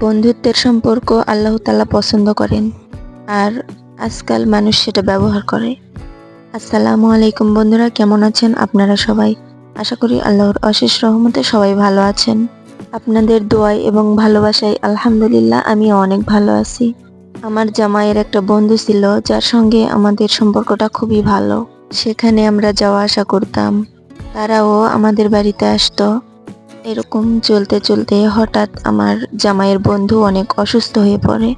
বন্ধুত্বের সম্পর্ক আল্লাহ তালা পছন্দ করেন। আর আজকাল মানুষ সেটা ব্যবহার করে। আসসালামু আলাইকুম বন্ধুরা, কেমন আছেন আপনারা সবাই? আশা করি আল্লাহর অশেষ রহমতে সবাই ভালো আছেন। আপনাদের দোয়ায় এবং ভালোবাসায় আলহামদুলিল্লাহ আমি অনেক ভালো আছি। আমার জামাইয়ের একটা বন্ধু ছিল, যার সঙ্গে আমাদের সম্পর্কটা খুবই ভালো। সেখানে আমরা যাওয়া আসা করতাম। তারাও আমাদের বাড়িতে আসতো। এরকম চলতে চলতে হঠাৎ আমার জামাইয়ের বন্ধু অনেক অসুস্থ হয়ে পড়ে।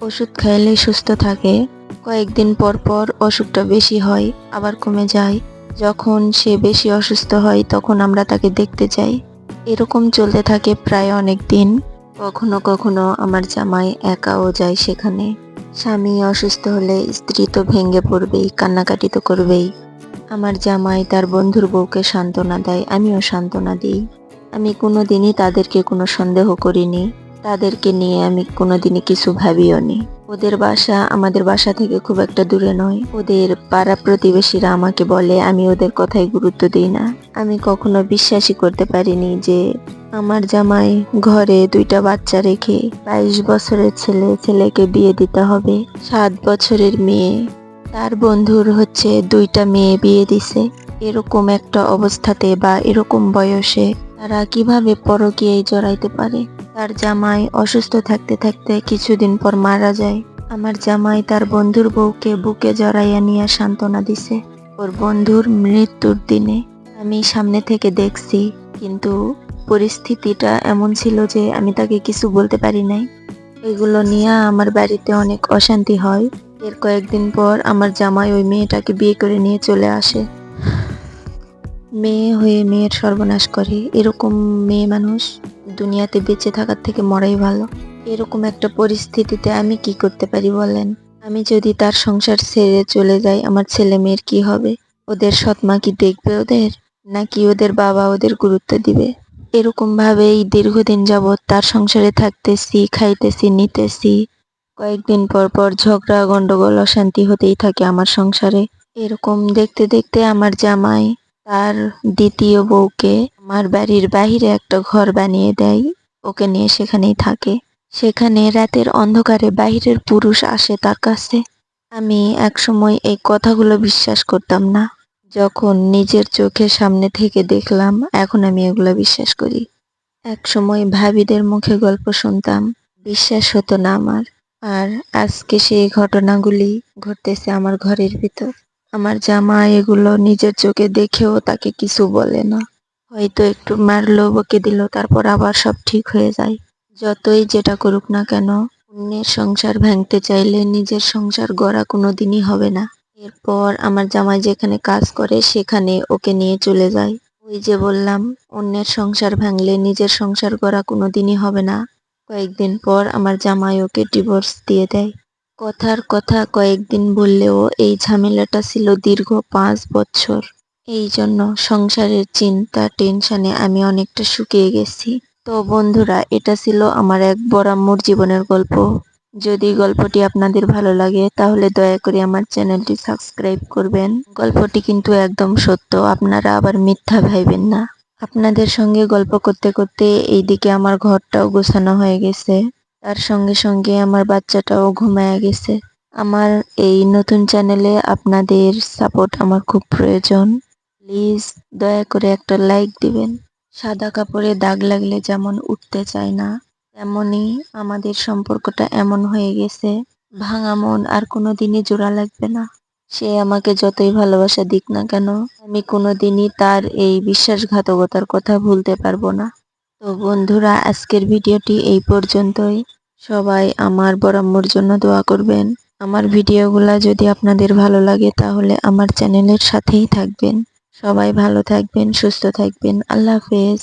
ওষুধ খাইলে সুস্থ থাকে। কয়েকদিন পর পর অসুখটা বেশি হয়, আবার কমে যায়। যখন সে বেশি অসুস্থ হয়, তখন আমরা তাকে দেখতে যাই। এরকম চলতে থাকে প্রায় অনেক দিন। কখনো কখনো আমার জামাই একাও যায় সেখানে। স্বামী অসুস্থ হলে স্ত্রী তো ভেঙে পড়বেই, কান্নাকাটি তো করবেই। আমার জামাই তার বন্ধুর বউকে সান্ত্বনা দেয়, আমিও সান্ত্বনা দিই। আমি কোনো দিনই তাদেরকে কোনো সন্দেহ করিনি। তাদেরকে নিয়ে আমি কোনোদিনই কিছু ভাবিও নি ওদের বাসা আমাদের বাসা থেকে খুব একটা দূরে নয়। ওদের পাড়া প্রতিবেশীরা আমাকে বলে, আমি ওদের কথায় গুরুত্ব দিই না। আমি কখনো বিশ্বাসই করতে পারিনি যে আমার জামাই ঘরে দুইটা বাচ্চা রেখে বাইশ বছরের ছেলে, ছেলেকে বিয়ে দিতে হবে। সাত বছরের মেয়ে। তার বন্ধুর হচ্ছে দুইটা মেয়ে বিয়ে দিছে। এরকম একটা অবস্থাতে বা এরকম বয়সে তারা কীভাবে পরকীয়ায় জড়াইতে পারে? তার জামাই অসুস্থ থাকতে থাকতে কিছুদিন পর মারা যায়। আমার জামাই তার বন্ধুর বউকে বুকে জড়াইয়া নিয়ে সান্ত্বনা দিছে। ওর বন্ধুর মৃত্যুর দিনে। আমি সামনে থেকে দেখছি, কিন্তু পরিস্থিতিটা এমন ছিল যে আমি তাকে কিছু বলতে পারি নাই। এগুলো নিয়ে আমার বাড়িতে অনেক অশান্তি হয়। এর কয়েকদিন পর আমার জামাই ওই মেয়েটাকে বিয়ে করে নিয়ে চলে আসে। মেয়ে হয়ে মেয়ের সর্বনাশ করে, এরকম মেয়ে মানুষ দুনিয়াতে বেঁচে থাকার থেকে মরাই ভালো। এরকম একটা পরিস্থিতিতে আমি কি করতে পারি বলেন? আমি যদি তার সংসার ছেড়ে চলে যাই, আমার ছেলে মেয়ের কি হবে? ওদের সৎমা কি দেখবে ওদের? নাকি ওদের বাবা ওদের গুরুত্ব দিবে? এরকম ভাবেই দীর্ঘদিন যাবৎ তার সংসারে থাকতেছি, খাইতেছি, নিতেছি। কয়েকদিন পর পর ঝগড়া, গন্ডগোল, অশান্তি হতেই থাকে আমার সংসারে। এরকম দেখতে দেখতে আমার জামাই তার দ্বিতীয় বউকে আমার বাড়ির বাহিরে একটা ঘর বানিয়ে দেয়। ওকে নিয়ে সেখানেই থাকে। সেখানে রাতের অন্ধকারে বাহিরের পুরুষ আসে তার কাছে। আমি একসময় এই কথাগুলো বিশ্বাস করতাম না। যখন নিজের চোখের সামনে থেকে দেখলাম, এখন আমি এগুলো বিশ্বাস করি। একসময় ভাবিদের মুখে গল্প শুনতাম। বিশ্বাস হতো না আমার। আর আজকে সেই ঘটনাগুলি ঘটতেছে আমার ঘরের ভিতর। আমার জামা এগুলো নিজের চোখে দেখেও তাকে কিছু বলে না। হয়তো একটু মারলো বকে দিল, তারপর আবার সব ঠিক হয়ে যায়। যতই যেটা করুক না কেন, অন্যের সংসার ভাঙতে চাইলে নিজের সংসার গড়া কোনো দিনই হবে না। এরপর আমার জামাই যেখানে কাজ করে সেখানে ওকে নিয়ে চলে যায়। ওই যে বললাম, অন্যের সংসার ভাঙলে নিজের সংসার গড়া কোনো দিনই হবে না। কয়েকদিন পর আমার জামাই ওকে ডিভোর্স দিয়ে দেয়। কথার কথা কয়েকদিন বললেও এই ঝামেলাটা ছিল দীর্ঘ পাঁচ বছর। এই জন্য সংসারের চিন্তা, টেনশনে আমি অনেকটা শুকিয়ে গেছি। তো বন্ধুরা, এটা ছিল আমার এক বরাম্মুর জীবনের গল্প। যদি গল্পটি আপনাদের ভালো লাগে, তাহলে দয়া করে আমার চ্যানেলটি সাবস্ক্রাইব করবেন। গল্পটি কিন্তু একদম সত্য, আপনারা আবার মিথ্যা ভাইবেন না। আপনাদের সঙ্গে গল্প করতে করতে এইদিকে আমার ঘরটাও গোছানো হয়ে গেছে। তার সঙ্গে সঙ্গে আমার বাচ্চাটাও ঘুমায় গেছে। আমার এই নতুন চ্যানেলে আপনাদের সাপোর্ট আমার খুব প্রয়োজন। প্লিজ দয়া করে একটা লাইক দিবেন। সাদা কাপড়ে দাগ লাগলে যেমন উঠতে চায় না তেমনই আমাদের সম্পর্কটা এমন হয়ে গেছে, ভাঙা মন আর কোনো দিনই জোড়া লাগবে না। সে আমাকে যতই ভালোবাসা দিক না কেন, আমি কোনোদিনই তার এই বিশ্বাসঘাতকতার কথা ভুলতে পারব না। তো বন্ধুরা, আজকের ভিডিওটি এই পর্যন্তই। সবাই আমার বরাম্মর জন্য দোয়া করবেন। আমার ভিডিওগুলা যদি আপনাদের ভালো লাগে, তাহলে আমার চ্যানেলের সাথেই থাকবেন। সবাই ভালো থাকবেন, সুস্থ থাকবেন। আল্লাহ হাফেজ।